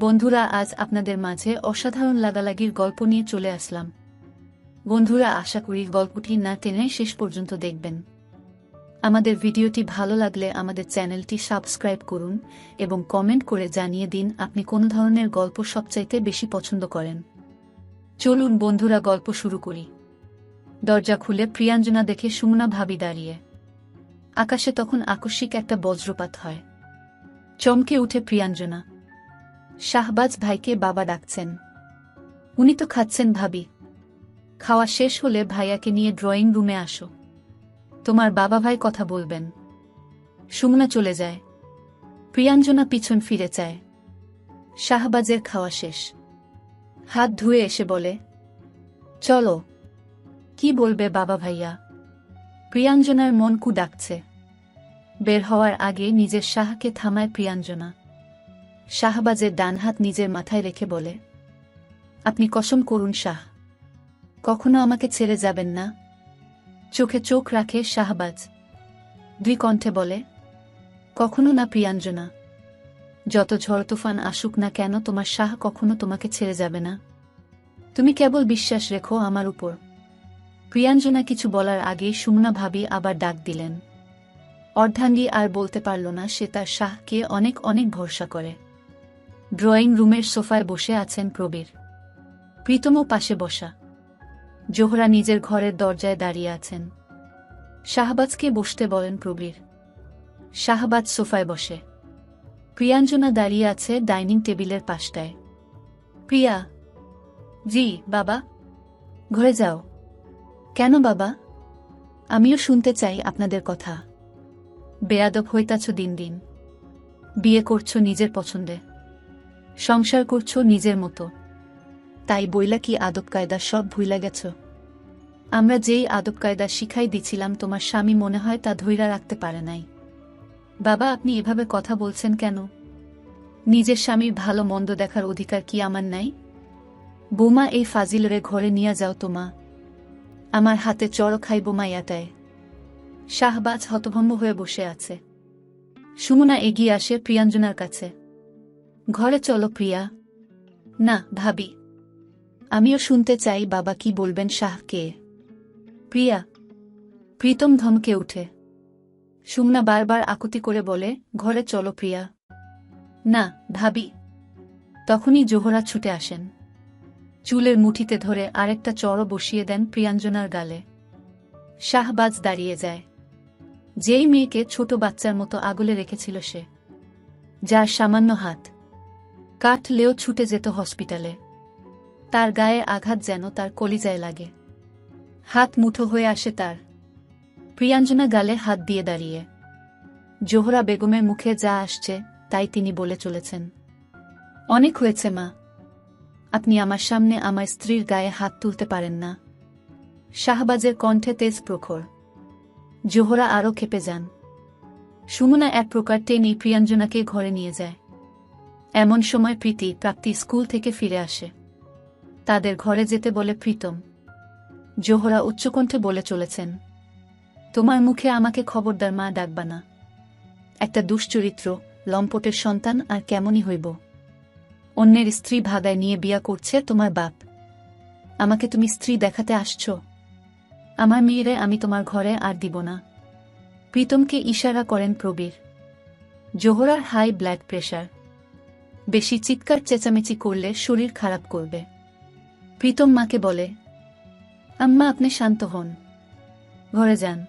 বন্ধুরা, আজ আপনাদের মাঝে অসাধারণ লাগালাগির গল্প নিয়ে চলে আসলাম। বন্ধুরা, আশা করি গল্পটি না টেনে শেষ পর্যন্ত দেখবেন। আমাদের ভিডিওটি ভালো লাগলে আমাদের চ্যানেলটি সাবস্ক্রাইব করুন এবং কমেন্ট করে জানিয়ে দিন আপনি কোন ধরনের গল্প সবচাইতে বেশি পছন্দ করেন। চলুন বন্ধুরা, গল্প শুরু করি। দরজা খুলে প্রিয়াঞ্জনা দেখে সুমনা ভাবি দাঁড়িয়ে। আকাশে তখন আকস্মিক একটা বজ্রপাত হয়। চমকে উঠে প্রিয়াঞ্জনা। শাহবাজ ভাইকে বাবা ডাকছেন। উনি তো খাচ্ছেন ভাবি। খাওয়া শেষ হলে ভাইয়াকে নিয়ে ড্রয়িং রুমে আসো। তোমার বাবা ভাই কথা বলবেন। সুমনা চলে যায়। প্রিয়াঞ্জনা পিছন ফিরে চায়। শাহবাজের খাওয়া শেষ। হাত ধুয়ে এসে বলে, চলো। কি বলবে বাবা ভাইয়া? প্রিয়াঞ্জনার মন কু ডাকছে। বের হওয়ার আগে নিজের শাহকে থামায় প্রিয়াঞ্জনা। শাহবাজের ডান হাত নিজের মাথায় রেখে বলে, আপনি কসম করুন শাহ, কখনো আমাকে ছেড়ে যাবেন না। চোখে চোখ রাখে শাহবাজ। দুই কণ্ঠে বলে, কখনো না প্রিয়াঞ্জনা, যত ঝড় তুফান আসুক না কেন তোমার শাহ কখনো তোমাকে ছেড়ে যাবে না। তুমি কেবল বিশ্বাস রেখো আমার উপর। প্রিয়াঞ্জনা কিছু বলার আগেই সুমনা ভাবি আবার ডাক দিলেন। অর্ধাঙ্গী আর বলতে পারল না সে তার শাহকে অনেক অনেক ভরসা করে। ড্রয়িং রুমের সোফায় বসে আছেন প্রবীর। প্রীতমও পাশে বসা। জোহরা নিজের ঘরের দরজায় দাঁড়িয়ে আছেন। শাহবাজকে বসতে বলেন প্রবীর। শাহবাজ সোফায় বসে। প্রিয়াঞ্জনা দাঁড়িয়ে আছে ডাইনিং টেবিলের পাশটায়। প্রিয়া, জি, বাবা। ঘরে যাও। কেন, বাবা? আমিও শুনতে চাই আপনাদের কথা। বেয়াদব হইতাছ দিন দিন। বিয়ে করছ নিজের পছন্দে। সংসার করছ নিজের মতো। তাই বইলা কি আদব কায়দা সব ভুইলা গেছ? আমরা যেই আদব কায়দা শিখাই দিছিলাম, তোমার স্বামী মনে হয় তা ধৈরা রাখতে পারে নাই। বাবা, আপনি এভাবে কথা বলছেন কেন? নিজের স্বামীর ভালো মন্দ দেখার অধিকার কি আমার নাই? বোমা, এই ফাজিলরে ঘরে নিয়ে যাও তোমা আমার হাতে চড় খাইব মাইয়াটায় শাহবাজ হতভম্ব হয়ে বসে আছে। সুমনা এগিয়ে আসে প্রিয়াঞ্জনার কাছে। ঘরে চলো প্রিয়া। না, ভাবি। আমিও শুনতে চাই বাবা কি বলবেন শাহকে। প্রিয়া, প্রীতম ধমকে উঠে। সুমনা বারবার আকুতি করে বলে, ঘরে চলো প্রিয়া। না, ভাবি। তখনই জোহরা ছুটে আসেন। চুলের মুঠিতে ধরে আরেকটা চড় বসিয়ে দেন প্রিয়াঞ্জনার গালে। শাহবাজ দাঁড়িয়ে যায়। যেই মেয়েকে ছোট বাচ্চার মতো আগলে রেখেছিল সে। যার সামান্য হাত কাটলেও ছুটে যেত হসপিটালে। তার গায়ে আঘাত যেন তার কলিজায় লাগে। হাত মুঠো হয়ে আসে তার। প্রিয়াঞ্জনা গালে হাত দিয়ে দাঁড়িয়ে। জোহরা বেগমের মুখে যা আসছে, তাই তিনি বলে চলেছেন। অনেক হয়েছে, মা। আপনি আমার সামনে আমার স্ত্রীর গায়ে হাত তুলতে পারেন না। শাহবাজের কণ্ঠে তেজ প্রখর। জোহরা আরও খেপে যান। সুমনা এক প্রকার টেনে প্রিয়াঞ্জনাকে ঘরে নিয়ে যায়। এমন সময় প্রীতি প্রাপ্তি স্কুল থেকে ফিরে আসে। তাদের ঘরে যেতে বলে প্রীতম। জোহরা উচ্চকণ্ঠে বলে চলেছেন, তোমার মুখে আমাকে খবরদার মা ডাকবা না। একটা দুশ্চরিত্র, লম্পটের সন্তান আর কেমনই হইব। অন্যের স্ত্রী ভাগায় নিয়ে বিয়া করছে তোমার বাপ। আমাকে তুমি স্ত্রী দেখাতে আসছ। আমার মেয়েরে আমি তোমার ঘরে আর দিব না। প্রীতমকে ইশারা করেন প্রবীর। জোহরার হাই ব্লাড প্রেশার। বেশি চিৎকার চেঁচামেচি করলে শরীর খারাপ করবে। প্রীতম মাকে বলে, আম্মা, আপনি শান্ত হন। ঘরে যান।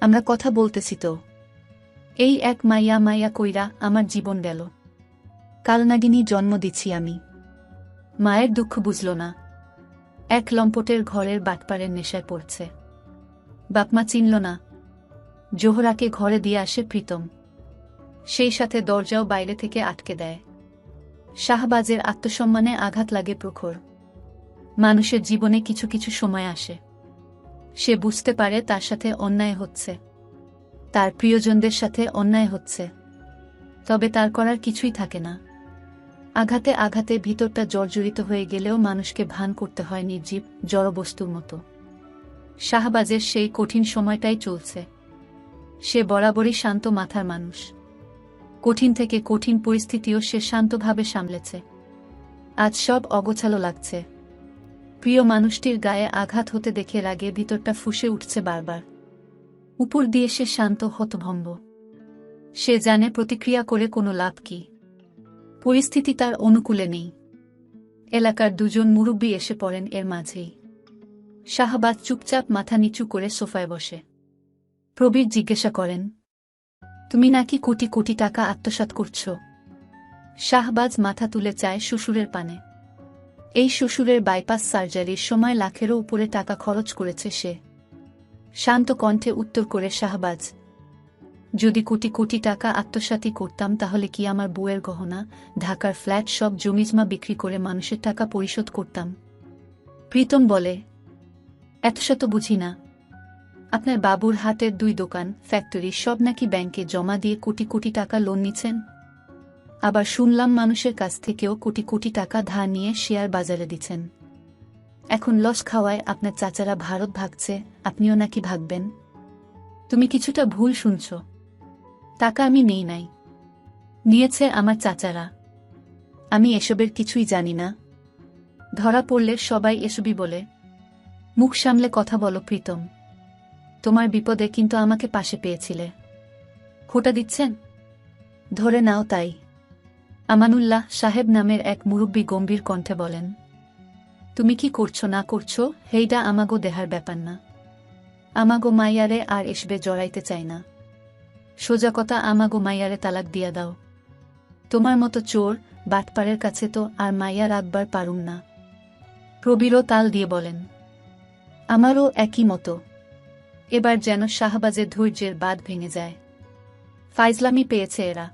আমরা কথা বলতেছি তো। এই এক মাইয়া মাইয়া কইরা আমার জীবন গেল। কালনাগিনী জন্ম দিচ্ছি আমি। মায়ের দুঃখ বুঝল না। এক লম্পটের ঘরের বাটপাড়ের নেশায় পড়ছে। বাপমা চিনল না। জোহরাকে ঘরে দিয়ে আসে প্রীতম। সেই সাথে দরজাও বাইরে থেকে আটকে দেয়। শাহবাজের আত্মসম্মানে আঘাত লাগে প্রখর। মানুষের জীবনে কিছু কিছু সময় আসে। সে বুঝতে পারে তার সাথে অন্যায় হচ্ছে। তার প্রিয়জনদের সাথে অন্যায় হচ্ছে। তবে তার করার কিছুই থাকে না। আঘাতে আঘাতে ভিতরটা জর্জরিত হয়ে গেলেও মানুষকে ভান করতে হয় নির্জীব জড়বস্তুর মতো। শাহবাজের সেই কঠিন সময়টাই চলছে। সে বরাবরই শান্ত মাথার মানুষ। কঠিন থেকে কঠিন পরিস্থিতিও সে শান্তভাবে সামলেছে। আজ সব অগোছালো লাগছে। প্রিয় মানুষটির গায়ে আঘাত হতে দেখে রাগে ভিতরটা ফুসে উঠছে বারবার। উপর দিয়ে সে শান্ত হতভম্ব। সে জানে প্রতিক্রিয়া করে কোনো লাভ কি। পরিস্থিতি তার অনুকূলে নেই। এলাকার দুজন মুরব্বী এসে পড়েন এর মাঝেই। শাহবাজ চুপচাপ মাথা নিচু করে সোফায় বসে। প্রবীর জিজ্ঞাসা করেন তুমি নাকি কোটি কোটি টাকা আত্মসাৎ করছ? শাহবাজ মাথা তুলে চায় শ্বশুরের পানে। এই শ্বশুরের বাইপাস সার্জারির সময় লাখেরও উপরে টাকা খরচ করেছে সে। শান্ত কণ্ঠে উত্তর করে শাহবাজ, যদি কোটি কোটি টাকা আত্মসাতই করতাম তাহলে কি আমার বউয়ের গহনা, ঢাকার ফ্ল্যাট সব জমিজমা বিক্রি করে মানুষের টাকা পরিশোধ করতাম? প্রীতম বলে, এত শত বুঝি না। আপনার বাবুর হাতের দুই দোকান ফ্যাক্টরি সব নাকি ব্যাংকে জমা দিয়ে কোটি কোটি টাকা লোন নিচ্ছেন? আবার শুনলাম মানুষের কাছ থেকেও কোটি কোটি টাকা ধার নিয়ে শেয়ার বাজারে দিচ্ছেন। এখন লস খাওয়ায় আপনার চাচারা ভারত ভাগছে, আপনিও নাকি ভাগবেন? তুমি কিছুটা ভুল শুনছ। টাকা আমি নেই নাই। নিয়েছে আমার চাচারা। আমি এসবের কিছুই জানি না। ধরা পড়লে সবাই এসবই বলে। মুখ সামলে কথা বলো, প্রীতম। তোমার বিপদে কিন্তু আমাকে পাশে পেয়েছিলে। খোটা দিচ্ছেন? ধরে নাও তাই। আমানুল্লাহ সাহেব নামের এক মুরব্বী গম্ভীর কণ্ঠে বলেন, তুমি কি করছ না করছ, হেইডা আমাগো দেহার ব্যাপার না। আমাগো মাইয়ারে আর এসবে জড়াইতে চাই না। সোজা কথা আমাগো মাইয়ারে তালাক দিয়া দাও। তোমার মতো চোর বাটপাড়ের কাছে তো আর মাইয়া রাখবার পারুম না। প্রবীরও তাল দিয়ে বলেন, আমারও একই মতো। এবার যেন শাহবাজের ধৈর্যের বাদ ভেঙে যায়। ফাইজলামি পেয়েছে এরা।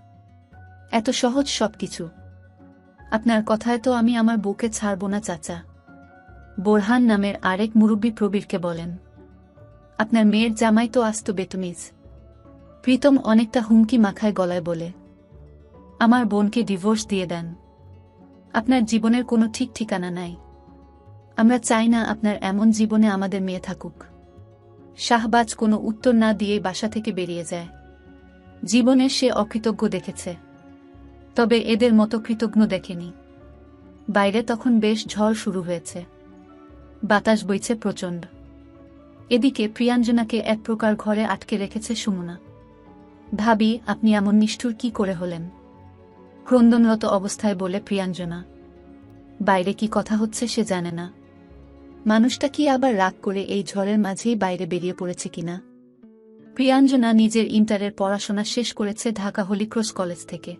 এত সহজ সবকিছু। আপনার কথায় তো আমি আমার বুকে ছাড়ব না, চাচা। বোরহান নামের আরেক মুরব্বী প্রবীরকে বলেন, আপনার মেয়ের জামাই তো আস্ত বেতমিজ। প্রীতম অনেকটা হুমকি মাখায় গলায় বলে, আমার বোনকে ডিভোর্স দিয়ে দেন। আপনার জীবনের কোনো ঠিক ঠিকানা নাই। আমরা চাই না আপনার এমন জীবনে আমাদের মেয়ে থাকুক। শাহবাজ কোনো উত্তর না দিয়েই বাসা থেকে বেরিয়ে যায়। জীবনে সে অকৃতজ্ঞ দেখেছে। তবে এদের মতো কৃতজ্ঞ দেখেনি। বাইরে তখন বেশ ঝড় শুরু হয়েছে। বাতাস বইছে প্রচণ্ড। এদিকে প্রিয়াঞ্জনাকে এক প্রকার ঘরে আটকে রেখেছে সুমনা। ভাবি, আপনি এমন নিষ্ঠুর কি করে হলেন? ক্রন্দনরত অবস্থায় বলে প্রিয়াঞ্জনা। বাইরে কি কথা হচ্ছে সে জানে না। মানুষটা কি আবার রাগ করে এই ঝড়ের মাঝেই বাইরে বেরিয়ে পড়েছে কিনা? প্রিয়াঞ্জনা নিজের ইন্টারের পড়াশোনা শেষ করেছে ঢাকা হলিক্রস কলেজ থেকে।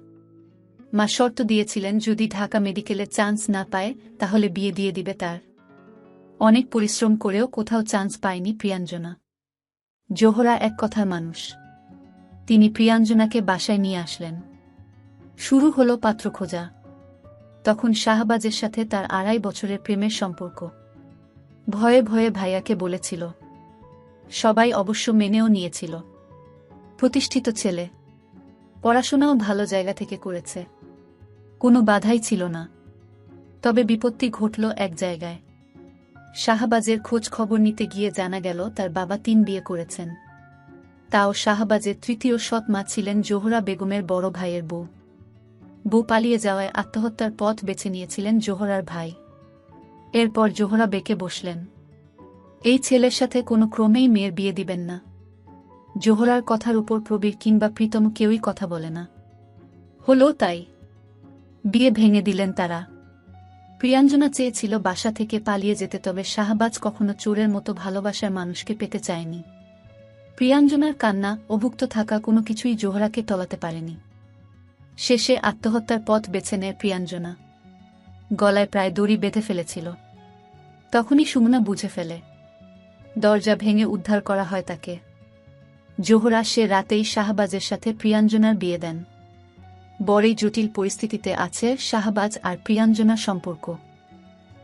মা শর্ত দিয়েছিলেন, যদি ঢাকা মেডিকেলে চান্স না পায়, তাহলে বিয়ে দিয়ে দিবে তার। অনেক পরিশ্রম করেও কোথাও চান্স পায়নি প্রিয়াঞ্জনা। জোহরা এক কথার মানুষ। তিনি প্রিয়াঞ্জনাকে বাসায় নিয়ে আসলেন। শুরু হলো পাত্র খোঁজা তখন শাহবাজের সাথে তার আড়াই বছরের প্রেমের সম্পর্ক। ভয়ে ভয়ে ভাইয়াকে বলেছিল। সবাই অবশ্য মেনেও নিয়েছিল। প্রতিষ্ঠিত ছেলে। পড়াশোনাও ভালো জায়গা থেকে করেছে। কোনো বাধাই ছিল না। তবে বিপত্তি ঘটল এক জায়গায়। শাহবাজের খোঁজ খবর নিতে গিয়ে জানা গেল, তার বাবা তিন বিয়ে করেছেন। তাও শাহবাজের তৃতীয় সৎ মা ছিলেন জোহরা বেগমের বড় ভাইয়ের বউ। বউ পালিয়ে যাওয়ায় আত্মহত্যার পথ বেছে নিয়েছিলেন জোহরার ভাই। এরপর জোহরা বেঁকে বসলেন। এই ছেলের সাথে কোনো ক্রমেই মেয়ের বিয়ে দিবেন না। জোহরার কথার উপর প্রবীর কিংবা প্রীতম কেউই কথা বলে না। হলো তাই। বিয়ে ভেঙে দিলেন তারা। প্রিয়াঞ্জনা চেয়েছিল বাসা থেকে পালিয়ে যেতে, তবে শাহবাজ কখনো চোরের মতো ভালোবাসার মানুষকে পেতে চায়নি। প্রিয়াঞ্জনার কান্না, অভুক্ত থাকা কোনো কিছুই জোহরাকে টলাতে পারেনি। শেষে আত্মহত্যার পথ বেছে নেয় প্রিয়াঞ্জনা। গলায় প্রায় দড়ি বেঁধে ফেলেছিল। তখনই সুমনা বুঝে ফেলে। দরজা ভেঙে উদ্ধার করা হয় তাকে। জোহরা সে রাতেই শাহবাজের সাথে প্রিয়াঞ্জনার বিয়ে দেন। বড়ই জটিল পরিস্থিতিতে আছে শাহবাজ আর প্রিয়াঞ্জনার সম্পর্ক।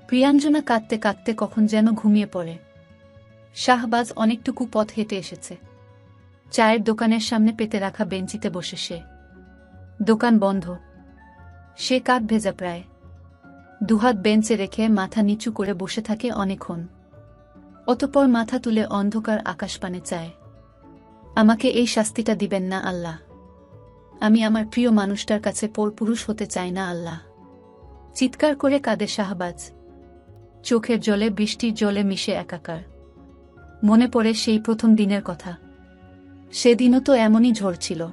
প্রিয়াঞ্জনা কাঁদতে কাঁদতে কখন যেন ঘুমিয়ে পড়ে। শাহবাজ অনেকটুকু পথ হেঁটে এসেছে। চায়ের দোকানের সামনে পেতে রাখা বেঞ্চিতে বসে সে। দোকান বন্ধ। সে কাক ভেজা প্রায়। দুহাত বেঞ্চে রেখে মাথা নিচু করে বসে থাকে অনেকক্ষণ। অতপর মাথা তুলে অন্ধকার আকাশপানে চায়। আমাকে এই শাস্তিটা দিবেন না আল্লাহ। আমি আমার প্রিয় মানুষটার কাছে পরপুরুষ হতে চাই না আল্লাহ। চিৎকার করে কাঁদে শাহবাজ। চোখের জলে, বৃষ্টির জলে মিশে একাকার। মনে পড়ে সেই প্রথম দিনের কথা। সেদিনও তো এমনই ঝড় ছিল।